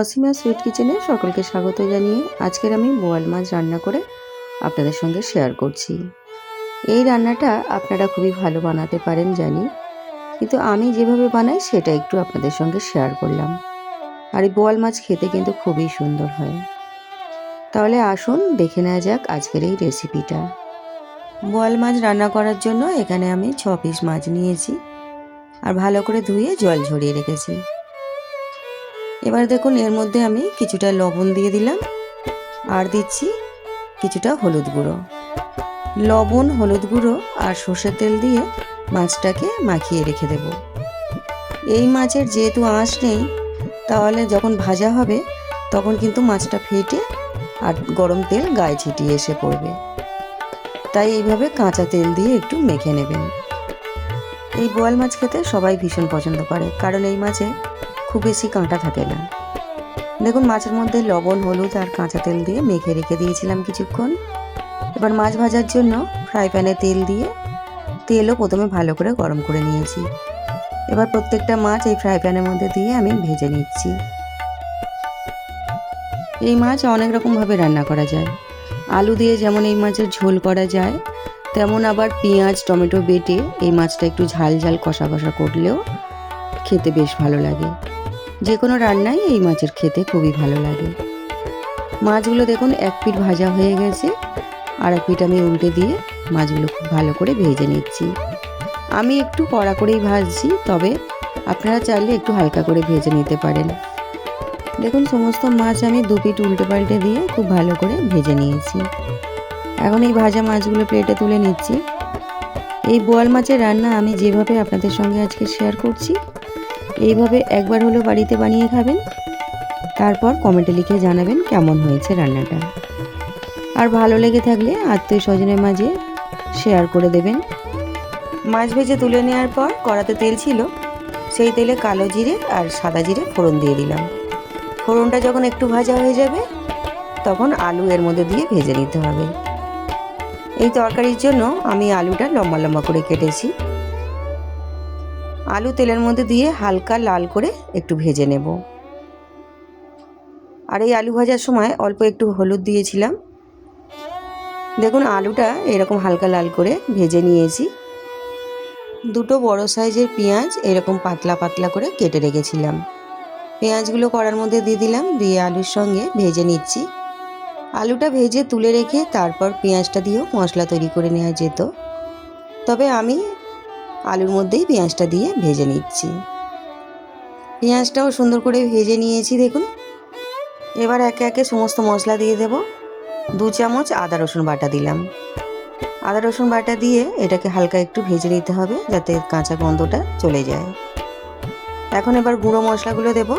Asima sweet কিচেনে সকলকে স্বাগত জানিয়ে আজকের আমি বোয়াল মাছ রান্না করে আপনাদের সঙ্গে শেয়ার করছি। এই রান্নাটা আপনারা খুবই ভালো বানাতে পারেন জানি, কিন্তু আমি যেভাবে বানাই সেটা একটু আপনাদের সঙ্গে শেয়ার করলাম। আর এই বোয়াল মাছ খেতে কিন্তু খুবই সুন্দর হয়। তাহলে আসুন দেখে নেওয়া যাক আজকের এই রেসিপিটা। বোয়াল মাছ রান্না করার জন্য এখানে আমি ছ পিস মাছ নিয়েছি, আর ভালো করে ধুয়ে জল ঝরিয়ে রেখেছি। এবার দেখুন, এর মধ্যে আমি কিছুটা লবণ দিয়ে দিলাম। আর দিচ্ছি কিছুটা হলুদ গুঁড়ো। লবণ, হলুদ গুঁড়ো আর সর্ষের তেল দিয়ে মাছটাকে মাখিয়ে রেখে দেব। এই মাছের যেহেতু আঁশ নেই, তাহলে যখন ভাজা হবে, তখন কিন্তু মাছটা ফেটে আর গরম তেল গায়ে ছিটিয়ে এসে পড়বে। তাই এইভাবে কাঁচা তেল দিয়ে একটু মেখে নেবেন। এই বোয়াল মাছ খেতে সবাই ভীষণ পছন্দ করে, কারণ এই মাছে খুব বেশি কাঁটা থাকে না। দেখুন, মাছের মধ্যে লবণ, হলুদ আর কাঁচা তেল দিয়ে মেখে রেখে দিয়েছিলাম কিছুক্ষণ। এবার মাছ ভাজার জন্য ফ্রাই প্যানে তেল দিয়ে তেলও প্রথমে ভালো করে গরম করে নিয়েছি। এবার প্রত্যেকটা মাছ এই ফ্রাই প্যানের মধ্যে দিয়ে আমি ভেজে নিচ্ছি। এই মাছ অনেক রকমভাবে রান্না করা যায়। আলু দিয়ে যেমন এই মাছের ঝোল করা যায়, তেমন আবার পেঁয়াজ, টমেটো বেটে এই মাছটা একটু ঝাল ঝাল কষা কষা করলেও খেতে বেশ ভালো লাগে। যে কোনো রান্নাই এই মাছের খেতে খুবই ভালো লাগে। মাছগুলো দেখুন, এক পিঠ ভাজা হয়ে গেছে, আর এক পিঠ আমি উল্টে দিয়ে মাছগুলো খুব ভালো করে ভেজে নিচ্ছি। আমি একটু কড়া করেই ভাজছি, তবে আপনারা চাইলে একটু হালকা করে ভেজে নিতে পারেন। দেখুন, সমস্ত মাছ আমি দু পিঠ উল্টে পাল্টে দিয়ে খুব ভালো করে ভেজে নিয়েছি। এখন এই ভাজা মাছগুলো প্লেটে তুলে নিচ্ছি। এই বোয়াল মাছের রান্না আমি যেভাবে আপনাদের সঙ্গে আজকে শেয়ার করছি এইভাবে একবার হলো বাড়িতে বানিয়ে খাবেন। তারপর কমেন্টে লিখে জানাবেন কেমন হয়েছে রান্নাটা। আর ভালো লেগে থাকলে আত্মীয় স্বজনের মাঝে শেয়ার করে দেবেন। মাছ ভেজে তুলে নেওয়ার পর কড়াতে তেল ছিল, সেই তেলে কালো জিরে আর সাদা জিরে ফোড়ন দিয়ে দিলাম। ফোড়নটা যখন একটু ভাজা হয়ে যাবে, তখন আলু এর মধ্যে দিয়ে ভেজে নিতে হবে। এই তরকারির জন্য আমি আলুটা লম্বা লম্বা করে কেটেছি। আলু তেলের মধ্যে দিয়ে হালকা লাল করে একটু ভেজে নেব। আর এই আলু ভাজার সময় অল্প একটু হলুদ দিয়েছিলাম। দেখুন, আলুটা এরকম হালকা লাল করে ভেজে নিয়েছি। দুটো বড় সাইজের পেঁয়াজ এরকম পাতলা পাতলা করে কেটে রেখেছিলাম। পেঁয়াজগুলো কড়ার মধ্যে দিয়ে দিলাম, দিয়ে আলুর সঙ্গে ভেজে নিচ্ছি। আলুটা ভেজে তুলে রেখে তারপর পেঁয়াজটা দিয়েও মশলা তৈরি করে নেওয়া যেত। তবে আমি আলুর মধ্যেই পেঁয়াজটা দিয়ে ভেজে নিচ্ছি। পেঁয়াজটাও সুন্দর করে ভেজে নিয়েছি, দেখুন। এবার একে একে সমস্ত মশলা দিয়ে দেব। দু চামচ আদা, রসুন বাটা দিলাম। আদা, রসুন বাটা দিয়ে এটাকে হালকা একটু ভেজে নিতে হবে যাতে কাঁচা গন্ধটা চলে যায়। এখন এবার গুঁড়ো মশলাগুলো দেব।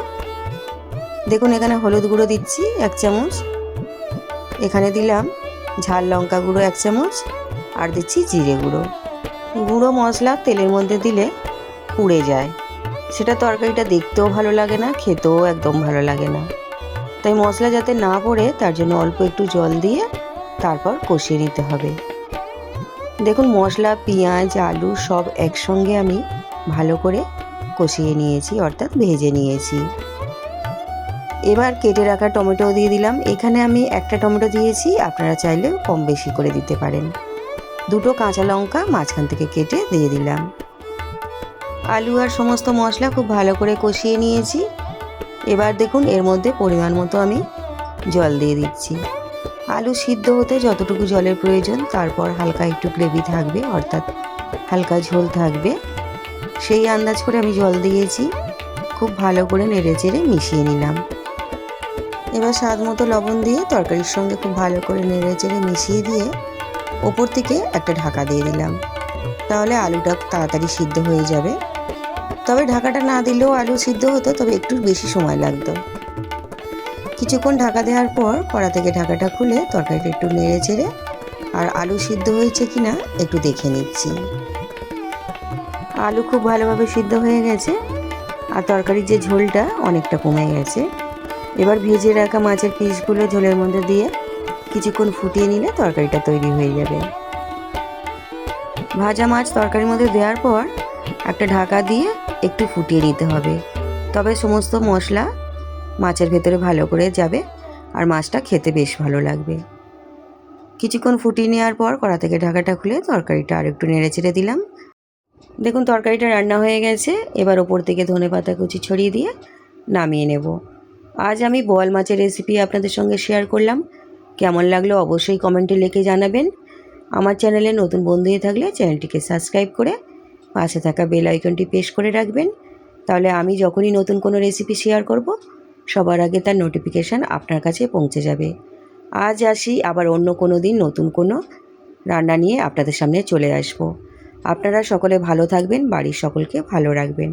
দেখুন, এখানে হলুদ গুঁড়ো দিচ্ছি এক চামচ। এখানে দিলাম ঝাল লঙ্কা গুঁড়ো এক চামচ। আর দিচ্ছি জিরে গুঁড়ো। গুঁড়ো মশলা তেলের মধ্যে দিলে পুড়ে যায়। সেটা তরকারিটা দেখতেও ভালো লাগে না, খেতেও একদম ভালো লাগে না। তাই মশলা যাতে না পড়ে, তার জন্য অল্প একটু জল দিয়ে তারপর কষিয়ে নিতে হবে। দেখুন, মশলা, পেঁয়াজ, আলু সব একসঙ্গে আমি ভালো করে কষিয়ে নিয়েছি, অর্থাৎ ভেজে নিয়েছি। এবার কেটে রাখা টমেটো দিয়ে দিলাম। এখানে আমি একটা টমেটো দিয়েছি, আপনারা চাইলে কম বেশি করে দিতে পারেন। দুটো কাঁচা লঙ্কা মাঝখান থেকে কেটে দিয়ে দিলাম। আলু আর সমস্ত মশলা খুব ভালো করে কষিয়ে নিয়েছি। এবার দেখুন, এর মধ্যে পরিমাণ মতো আমি জল দিয়ে দিচ্ছি। আলু সিদ্ধ হতে যতটুকু জলের প্রয়োজন, তারপর হালকা একটু গ্রেভি থাকবে, অর্থাৎ হালকা ঝোল থাকবে। সেই আন্দাজ করে আমি জল দিয়েছি। খুব ভালো করে নেড়ে চেড়ে মিশিয়ে নিলাম। এবার স্বাদ মতো লবণ দিয়ে তরকারির সঙ্গে খুব ভালো করে নেড়ে চেড়ে মিশিয়ে দিয়ে ওপর থেকে একটা ঢাকা দিয়ে দিলাম। তাহলে আলুটা তাড়াতাড়ি সিদ্ধ হয়ে যাবে। তবে ঢাকাটা না দিলেও আলু সিদ্ধ হতো, তবে একটু বেশি সময় লাগতো। কিছুক্ষণ ঢাকা দেওয়ার পর কড়া থেকে ঢাকাটা খুলে তরকারিটা একটু নেড়ে চেড়ে, আর আলু সিদ্ধ হয়েছে কি না একটু দেখে নিচ্ছি। আলু খুব ভালোভাবে সিদ্ধ হয়ে গেছে, আর তরকারির যে ঝোলটা অনেকটা কমে গেছে। এবার ভেজে রাখা মাছের পিসগুলো ঝোলের মধ্যে দিয়ে কিছুক্ষণ ফুটিয়ে নিলে তরকারিটা তৈরি হয়ে যাবে। ভাজা মাছ তরকারির মধ্যে দেওয়ার পর একটা ঢাকা দিয়ে একটু ফুটিয়ে নিতে হবে। তবে সমস্ত মশলা মাছের ভেতরে ভালো করে যাবে আর মাছটা খেতে বেশ ভালো লাগবে। কিছুক্ষণ ফুটিয়ে নেওয়ার পর কড়া থেকে ঢাকাটা খুলে তরকারিটা আর একটু নেড়ে চেড়ে দিলাম। দেখুন, তরকারিটা রান্না হয়ে গেছে। এবার ওপর থেকে ধনে পাতা কুচি ছড়িয়ে দিয়ে নামিয়ে নেব। আজ আমি বোয়াল মাছের রেসিপি আপনাদের সঙ্গে শেয়ার করলাম। কেমন লাগল অবশ্যই কমেন্টে লিখে জানাবেন। আমার চ্যানেলে নতুন বন্ধু হয়ে থাকলে চ্যানেলটিকে সাবস্ক্রাইব করে পাশে থাকা বেল আইকনটি প্রেস করে রাখবেন। তাহলে আমি যখনই নতুন কোনো রেসিপি শেয়ার করব, সবার আগে তার নোটিফিকেশান আপনার কাছে পৌঁছে যাবে। আজ আসি, আবার অন্য কোনো দিন নতুন কোনো রান্না নিয়ে আপনাদের সামনে চলে আসব। আপনারা সকলে ভালো থাকবেন, বাড়ির সকলকে ভালো রাখবেন।